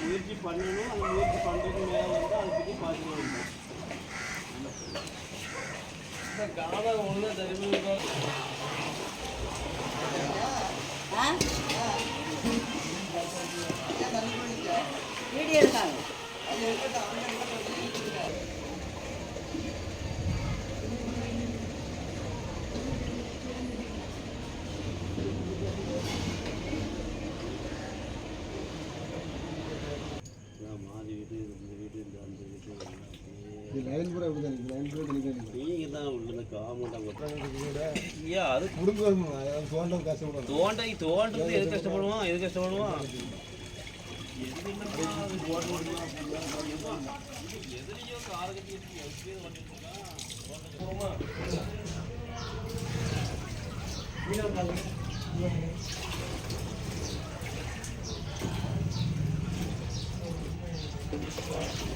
முயற்சி பண்ணணும் அந்த முயற்சி பண்ணுறதுக்கு மேலே வந்து அதை பற்றி பார்த்துக்கணும் இந்த காதை ஒன்று தருமபுரி லைன் தான் லைன் பூரா தெளிவாக நீங்கள் தான் உள்ள காமெண்டாக ஐயா அது கொடுக்கணும் அது தோண்ட கஷ்டப்படும் தோண்டை தோண்டது எது கஷ்டப்படுவான் எது கஷ்டப்படுவான் தூக்க முடியாது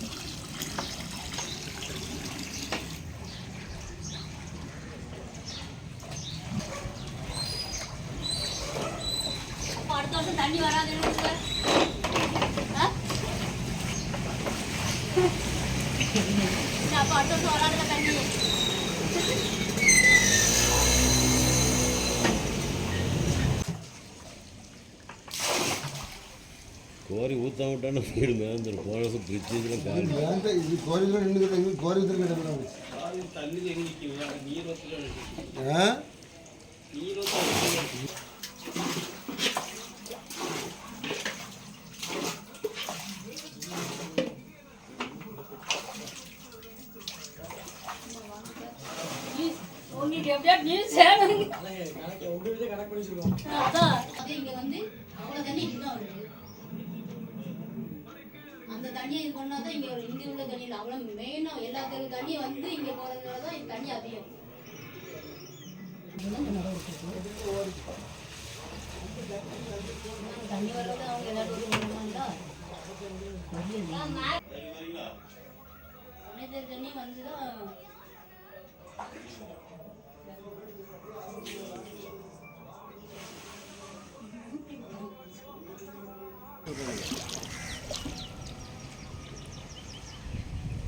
அடுத்த வருஷம் தண்ணி வராது? அப்போ அடுத்த வருஷம் வராதுல தண்ணி. கோரி ஊற்ற விட்டான்னு வீடு போன வருஷம் பிரிட்ஜ் இதில் காலி இது கோரிக்கெல்லாம் நின்று கோரி தண்ணி நீர் உங்களுக்கு எப்படியா நியூஸ் சேனல்? அதான் அது இங்க வந்து அவ்வளோ தண்ணி இன்னும் வருது. அந்த தண்ணியை இது பண்ணாதான் இங்க இங்க உள்ள தண்ணியில் அவ்வளோ மெயினா எல்லா தண்ணி வந்து இங்க போறதுனால தான் இந்த தண்ணி அதிகம். தண்ணி வர்றது அவங்க எல்லாரும் வருவாங்களா அனைத்து தண்ணி வந்துதான்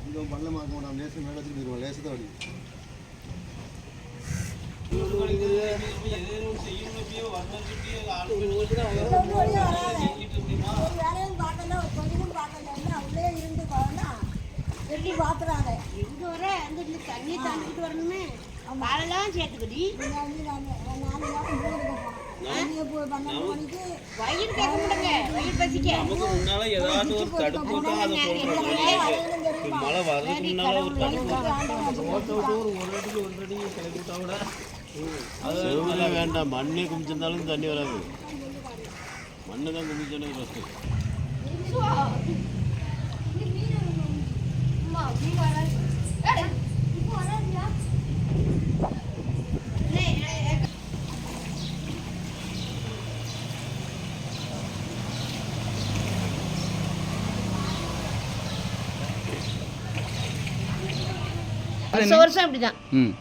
இங்கே பள்ளமாக்க மாட்டோம் லேசு மேலே வச்சுட்டு போயிடுவோம் லேசு தான் எப்படி வேலையும் பார்க்கல. இருந்து இங்க வர? அந்த தண்ணி தாண்டிட்டு வரணுமே. வாழலாம் சேர்த்துக்கடி. வயிறு கேட்க வயிறு பசிக்க. நமக்கு முன்னால ஒரு தடுப்பு அதை மழை வர்றதுக்கு முன்னால ஒரு தடுப்பு ஓட்ட விட்டு ஒரு ஒரு அடிக்கு ஒரு அடி கிளப்பி விட்டா கூட செவ்வளே வேண்டாம். மண்ணே குமிச்சிருந்தாலும் தண்ணி வராது. மண்ணு தான் குமிச்சோன்னே ஃபஸ்ட்டு வருஷம் வருஷம் இப்படிதான் ம்.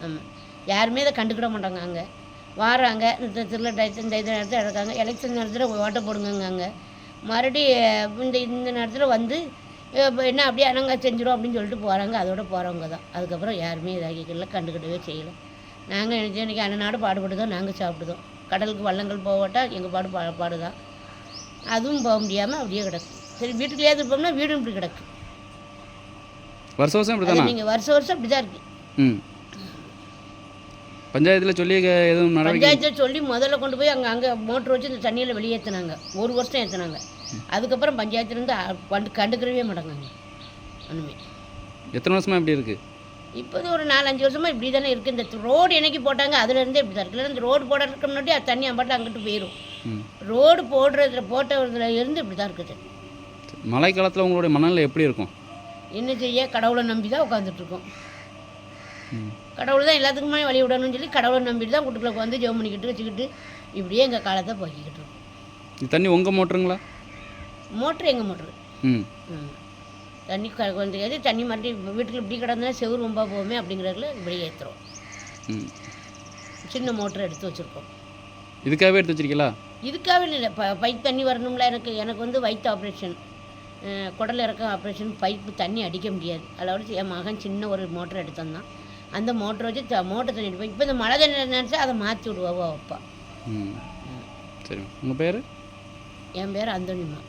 ஆமாம் யாருமே இதை கண்டுக்கிட மாட்டாங்க அங்கே. வாராங்க இந்த திருவிழா இந்த இது நேரத்தில் எடுக்காங்க எலெக்ஷன் நேரத்தில் ஓட்டை போடுங்கங்க மறுபடி அஹ், இந்த இந்த நேரத்தில் வந்து இப்ப என்ன அப்படியே அனங்க செஞ்சிடும் அப்படின்னு சொல்லிட்டு போகிறாங்க அதோட போகிறவங்க தான். அதுக்கப்புறம் யாருமே இதாகிக்கல கண்டுக்கிடவே செய்யலை. நாங்கள் நினச்சோம் இன்றைக்கி அன்னநாடு பாடுபடுதோம் நாங்கள் சாப்பிடுதோம். கடலுக்கு வள்ளங்கள் போகட்டா எங்கள் பாடு பா பாடுதான். அதுவும் போக முடியாமல் அப்படியே கிடக்கு. சரி வீட்டுக்குள்ளேயே இருப்போம்னா வீடும் இப்படி கிடக்கு. வருஷம் வருஷம் இப்படி தானா நீங்கள் வருஷம் வருஷம் அப்படி தான் இருக்குது ம். பஞ்சாயத்தில் சொல்லி எதுவும் நடவடிக்கை பஞ்சாயத்தை சொல்லி முதல்ல கொண்டு போய் அங்கே அங்கே மோட்ரு வச்சு இந்த தண்ணியில் வெளியேற்றினாங்க ஒரு வருஷம் ஏற்றினாங்க அதுக்கப்புறம் பஞ்சாயத்துலேருந்து கண்டு கண்டுக்கிறவே மாட்டாங்க. ஒன்றுமே எத்தனை வருஷமா இப்படி இருக்குது இப்போது ஒரு நாலஞ்சு வருஷமாக இப்படி தானே இருக்குது இந்த ரோடு என்னைக்கு போட்டாங்க அதுலேருந்தே இப்படி தான் இருக்குது இந்த ரோடு போடுறதுக்கு முன்னாடி அது தண்ணி அம்பாட்டில் அங்கிட்டு போயிடும் ரோடு போடுறதுல போட்டதுல இருந்து இப்படி தான் இருக்குது. மழை காலத்தில் உங்களுடைய மனநிலை எப்படி இருக்கும்? என்ன செய்ய? கடவுளை நம்பி தான் உட்காந்துட்ருக்கோம் கடவுள் தான் எல்லாத்துக்குமே வழி விடணும்னு சொல்லி கடவுளை நம்பிட்டு தான் வீட்டுக்குள்ள வந்து ஜெபம் பண்ணிக்கிட்டு வச்சுக்கிட்டு இப்படியே எங்கள் காலத்தை போக்கிக்கிட்டு இருக்கோம். தண்ணி உங்கள் மோட்டருங்களா? மோட்ரு எங்கள் மோட்ரு. ம். தண்ணி கொஞ்சம் தண்ணி மறுபடியும் வீட்டுக்கு இப்படி கிடந்தா செவுரு ரொம்ப போகுமே அப்படிங்கிறதுல இப்படி ஏற்றுறோம் ம். சின்ன மோட்ரு எடுத்து வச்சுருக்கோம். இதுக்காகவே எடுத்து வச்சிருக்கீங்களா? இதுக்காகவே இல்லை ப பைப் தண்ணி வரணும்ல எனக்கு எனக்கு வந்து வயிற்று ஆப்ரேஷன். குடல் இறக்க ஆப்ரேஷன் பைப்பு தண்ணி அடிக்க முடியாது. அதோட என் மகன் சின்ன ஒரு மோட்டர் எடுத்து வந்தான் அந்த மோட்டரை வச்சு மோட்டர் தண்ணி அடிப்போம் இப்போ இந்த மழை தண்ணி நினச்சா அதை மாற்றி விடுவாவோ அப்பா. ம். சரி. உங்கள் பேர்? என் பேர் அந்தோனிமா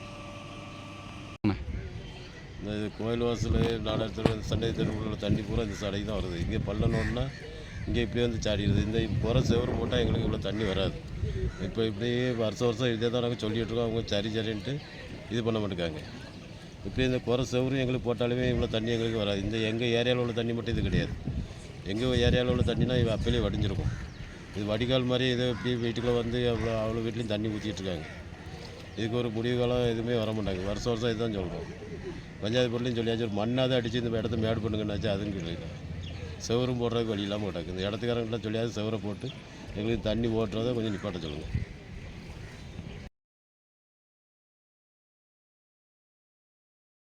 இந்த இது கோயில் வாசல் நாடார் தெரு இந்த சண்டை தெருவுல தண்ணி பூரா இந்த சடைக்கு தான் வருது. இங்கே பள்ளனோன்னா இங்கே இப்படியே வந்து சாடிடுது. இந்த புற செவரு போட்டால் எங்களுக்கு இவ்வளோ தண்ணி வராது. இப்போ இப்படியே வருஷம் வருஷம் இதே தான் நாங்கள் சொல்லிகிட்டு இருக்கோம். அவங்க சரி சரின்ட்டு இது பண்ண மாட்டேங்காங்க இப்படி இந்த குறை செவரு எங்களுக்கு போட்டாலுமே இவ்வளோ தண்ணி எங்களுக்கு வராது. இந்த எங்கள் ஏரியாவில் உள்ள தண்ணி மட்டும் இது கிடையாது. எங்கள் ஏரியாவில் உள்ள தண்ணினா இவ அப்போலே வடிஞ்சிருக்கும். இது வடிகால் மாதிரி இதை இப்படி வீட்டுக்குள்ளே வந்து அவ்வளோ அவ்வளோ வீட்லேயும் தண்ணி ஊற்றிட்டு இருக்காங்க இதுக்கு ஒரு முடிவு காலம் எதுவுமே வர மாட்டாங்க. வருஷம் வருஷம் இதுதான் சொல்கிறோம் பஞ்சாயத்து பொருளையும் சொல்லியாச்சு. ஒரு மண்ணாவது அடித்து இந்த இடத்த மேடு பண்ணுங்கன்னாச்சு அதுவும் கிடையாது செவரும் போடுறதுக்கு வழி இல்லாமல் கிடக்கு இந்த இடத்துக்காரங்களாம் சொல்லியாவது செவரை போட்டு எங்களுக்கு தண்ணி ஓட்டுறதை கொஞ்சம் நிப்பாட்ட சொல்லுங்கள்